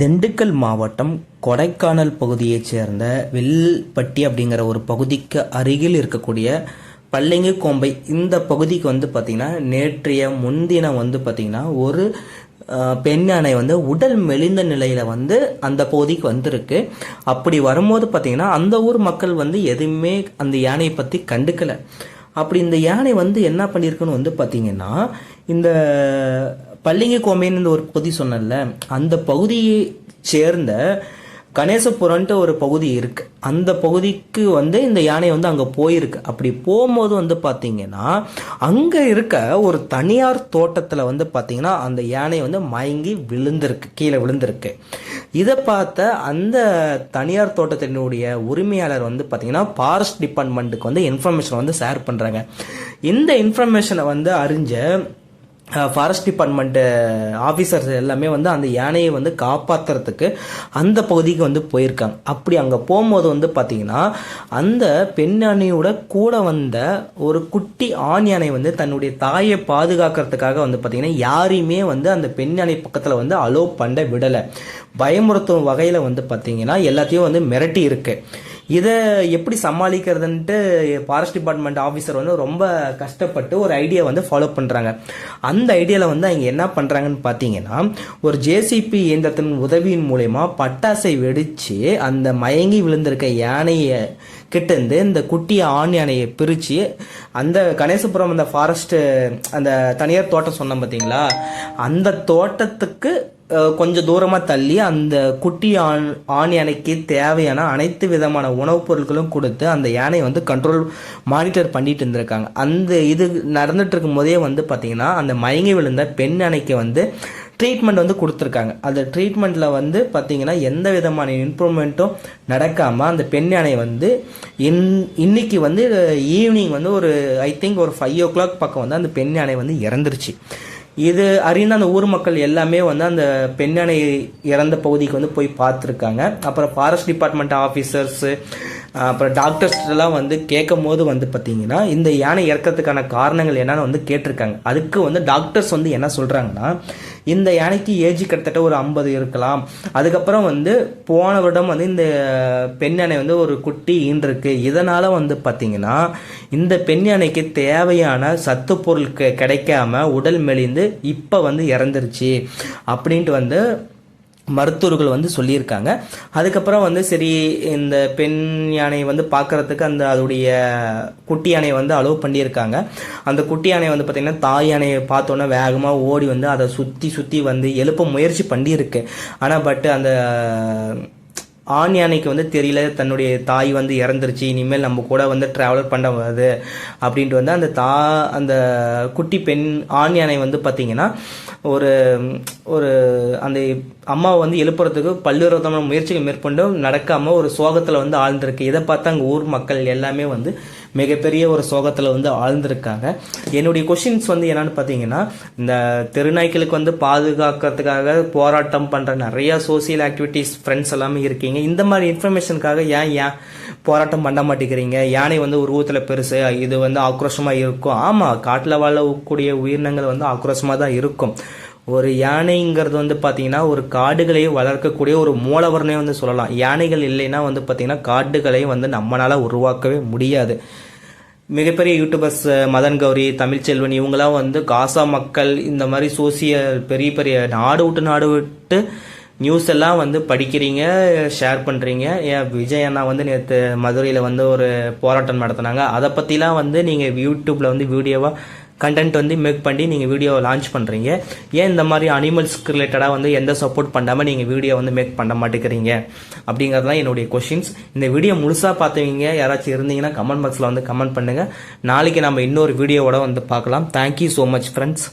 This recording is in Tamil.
திண்டுக்கல் மாவட்டம் கொடைக்கானல் பகுதியைச் சேர்ந்த வெல்பட்டி அப்படிங்கிற ஒரு பகுதிக்கு அருகில் இருக்கக்கூடிய பள்ளிங்கு கோம்பை இந்த பகுதிக்கு வந்து பார்த்திங்கன்னா நேற்றைய முன்தினம் வந்து பார்த்திங்கன்னா ஒரு பெண் யானை வந்து உடல் மெலிந்த நிலையில் வந்து அந்த பகுதிக்கு வந்திருக்கு. அப்படி வரும்போது பார்த்திங்கன்னா அந்த ஊர் மக்கள் வந்து எதுவுமே அந்த யானையை பற்றி கண்டுக்கலை. அப்படி இந்த யானை வந்து என்ன பண்ணியிருக்குன்னு வந்து பார்த்தீங்கன்னா இந்த பள்ளிங்க கோமைன்னு ஒரு பகுதி சொன்னேன்ல அந்த பகுதியை சேர்ந்த கணேசபுரம்ன்ட்டு ஒரு பகுதி இருக்கு. அந்த பகுதிக்கு வந்து இந்த யானை வந்து அங்கே போயிருக்கு. அப்படி போகும்போது வந்து பார்த்தீங்கன்னா அங்கே இருக்க ஒரு தனியார் தோட்டத்தில் வந்து பார்த்தீங்கன்னா அந்த யானை வந்து மயங்கி விழுந்திருக்கு கீழே விழுந்திருக்கு. இதை பார்த்த அந்த தனியார் தோட்டத்தினுடைய உரிமையாளர் வந்து பார்த்தீங்கன்னா ஃபாரஸ்ட் டிபார்ட்மெண்ட்டுக்கு வந்து இன்ஃபர்மேஷன் வந்து ஷேர் பண்ணுறாங்க இந்த இன்ஃபர்மேஷனை வந்து அறிஞ்ச ஃபாரஸ்ட் டிபார்ட்மெண்ட்டு ஆஃபீஸர்ஸ் எல்லாமே வந்து அந்த யானையை வந்து காப்பாற்றுறதுக்கு அந்த பகுதிக்கு வந்து போயிருக்காங்க. அப்படி அங்கே போகும்போது வந்து பார்த்தீங்கன்னா அந்த பெண் யானையோட கூட வந்த ஒரு குட்டி ஆண் யானை வந்து தன்னுடைய தாயை பாதுகாக்கிறதுக்காக வந்து பார்த்தீங்கன்னா யாரையுமே வந்து அந்த பெண் யானை பக்கத்தில் வந்து அலோவ் பண்ண விடலை. பயமுறுத்தும் வகையில் வந்து பார்த்தீங்கன்னா எல்லாத்தையும் வந்து மிரட்டி இருக்குது இதை எப்படி சமாளிக்கிறதுன்ட்டு ஃபாரஸ்ட் டிபார்ட்மெண்ட் ஆஃபீஸர் வந்து ரொம்ப கஷ்டப்பட்டு ஒரு ஐடியா வந்து ஃபாலோ பண்ணுறாங்க அந்த ஐடியாவில் வந்து அவங்க என்ன பண்ணுறாங்கன்னு பார்த்தீங்கன்னா ஒரு ஜேசிபி இயந்திரத்தின் உதவியின் மூலயமா பட்டாசை வெடித்து அந்த மயங்கி விழுந்திருக்க யானையை கிட்டேருந்து இந்த குட்டி ஆண் யானையை பிரித்து அந்த கணேசபுரம் அந்த ஃபாரஸ்ட்டு அந்த தனியார் தோட்டம் சொன்னோம் பார்த்தீங்களா? அந்த தோட்டத்துக்கு கொஞ்சம் தூரமாக தள்ளி அந்த குட்டி ஆண் ஆண் யானைக்கு தேவையான அனைத்து விதமான உணவுப் பொருட்களும் கொடுத்து அந்த யானையை வந்து கண்ட்ரோல் மானிட்டர் பண்ணிட்டு இருந்திருக்காங்க. அந்த இது நடந்துட்டு இருக்கும் போதே வந்து பார்த்தீங்கன்னா அந்த மயங்கி விழுந்த பெண் யானைக்கு வந்து ட்ரீட்மெண்ட் வந்து கொடுத்துருக்காங்க. அந்த ட்ரீட்மெண்ட்டில் வந்து பார்த்தீங்கன்னா எந்த விதமான இம்ப்ரூவ்மெண்ட்டும் நடக்காமல் அந்த பெண் யானை வந்து இன் இன்னைக்கு வந்து ஈவினிங் வந்து ஒரு ஐ திங்க் ஒரு ஃபைவ் ஓ கிளாக் பக்கம் வந்து அந்த பெண் யானை வந்து இறந்துருச்சு. இது அறிந்த அந்த ஊர் மக்கள் எல்லாமே வந்து அந்த பெண்ணணை இறந்த பகுதிக்கு வந்து போய் பார்த்துருக்காங்க. அப்புறம் ஃபாரஸ்ட் டிபார்ட்மெண்ட் ஆஃபீஸர்ஸு அப்புறம் டாக்டர்ஸ்லாம் வந்து கேட்கும் போது வந்து பார்த்தீங்கன்னா இந்த யானை இறக்கிறதுக்கான காரணங்கள் என்னன்னு வந்து கேட்டிருக்காங்க. அதுக்கு வந்து டாக்டர்ஸ் வந்து என்ன சொல்கிறாங்கன்னா இந்த யானைக்கு ஏஜ் கிட்டத்தட்ட ஒரு ஐம்பது இருக்கலாம். அதுக்கப்புறம் வந்து போன வருடம் வந்து இந்த பெண் யானை வந்து ஒரு குட்டி ஈன்றிருக்கு. இதனால் வந்து பார்த்தீங்கன்னா இந்த பெண் யானைக்கு தேவையான சத்து பொருள் கெ- கிடைக்காம உடல் மெலிந்து இப்போ வந்து இறந்துருச்சு. அப்படின்ட்டு வந்து மருத்துவர்கள் வந்து சொல்லியிருக்காங்க. அதுக்கப்புறம் வந்து சரி இந்த பெண் யானையை வந்து பார்க்கறதுக்கு அந்த அதோடைய குட்டி யானையை வந்து அலோவ் பண்ணியிருக்காங்க. அந்த குட்டி யானை வந்து பார்த்திங்கன்னா தாய் யானையை பார்த்தோன்னே வேகமாக ஓடி வந்து அதை சுற்றி சுற்றி வந்து எழுப்ப முயற்சி பண்ணியிருக்கு. ஆனால் பட் அந்த ஆண் யானைக்கு வந்து தெரியல தன்னுடைய தாய் வந்து இறந்துருச்சு இனிமேல் நம்ம கூட வந்து ட்ராவல் பண்ண வருது அப்படின்ட்டு வந்து அந்த தா அந்த குட்டி பெண் ஆண் யானை வந்து பார்த்தீங்கன்னா ஒரு ஒரு அந்த அம்மாவை வந்து எழுப்புறதுக்கு பல்வேறு முயற்சிகள் மேற்கொண்டும் நடக்காமல் ஒரு சோகத்தில் வந்து ஆழ்ந்திருக்கு. இதை பார்த்து அங்கே ஊர் மக்கள் எல்லாமே வந்து மிகப்பெரிய ஒரு சோகத்தில் வந்து ஆழ்ந்திருக்காங்க. என்னுடைய கொஷின்ஸ் வந்து என்னன்னு பார்த்தீங்கன்னா இந்த தெருநாய்களுக்கு வந்து பாதுகாக்கிறதுக்காக போராட்டம் பண்ணுற நிறையா சோசியல் ஆக்டிவிட்டீஸ் ஃப்ரெண்ட்ஸ் எல்லாமே இருக்கீங்க. இந்த மாதிரி இன்ஃபர்மேஷனுக்காக ஏன் ஏன் போராட்டம் பண்ண மாட்டேங்கிறீங்க? யானை வந்து உருவத்தில் பெருசு இது வந்து ஆக்ரோஷமாக இருக்கும். ஆமாம் காட்டில் வாழக்கூடிய உயிரினங்கள் வந்து ஆக்ரோஷமாக தான் இருக்கும். ஒரு யானைங்கிறது வந்து பார்த்திங்கன்னா ஒரு காடுகளையே வளர்க்கக்கூடிய ஒரு மூலவர்னே வந்து சொல்லலாம். யானைகள் இல்லைன்னா வந்து பார்த்திங்கன்னா காடுகளையும் வந்து நம்மளால் உருவாக்கவே முடியாது. மிகப்பெரிய யூடியூபர்ஸ் மதன் கௌரி தமிழ்ச்செல்வன் இவங்களாம் வந்து காசா மக்கள் இந்த மாதிரி சோசியல் பெரிய பெரிய நாடு விட்டு நாடு விட்டு நியூஸ் எல்லாம் வந்து படிக்கிறீங்க ஷேர் பண்ணுறீங்க ஏன் விஜய் அண்ணா வந்து நேற்று மதுரையில் வந்து ஒரு போராட்டம் நடத்தினாங்க. அதை பற்றிலாம் வந்து நீங்கள் யூடியூப்பில் வந்து வீடியோவாக கண்டென்ட் வந்து மேக் பண்ணி நீங்கள் வீடியோ லான்ச் பண்ணுறீங்க ஏன் இந்த மாதிரி அனிமல்ஸ்க்கு ரிலேட்டடாக வந்து எந்த சப்போர்ட் பண்ணாமல் நீங்கள் வீடியோ வந்து மேக் பண்ண மாட்டேங்கிறீங்க? அப்படிங்கிறது தான் என்னுடைய கொஷின்ஸ் இந்த வீடியோ முழுசாக பார்த்தவங்க. யாராச்சும் இருந்தீங்கன்னா கமெண்ட் பாக்ஸில் வந்து கமெண்ட் பண்ணுங்கள் நாளைக்கு நம்ம இன்னொரு வீடியோவோட வந்து பார்க்கலாம். Thank you so much friends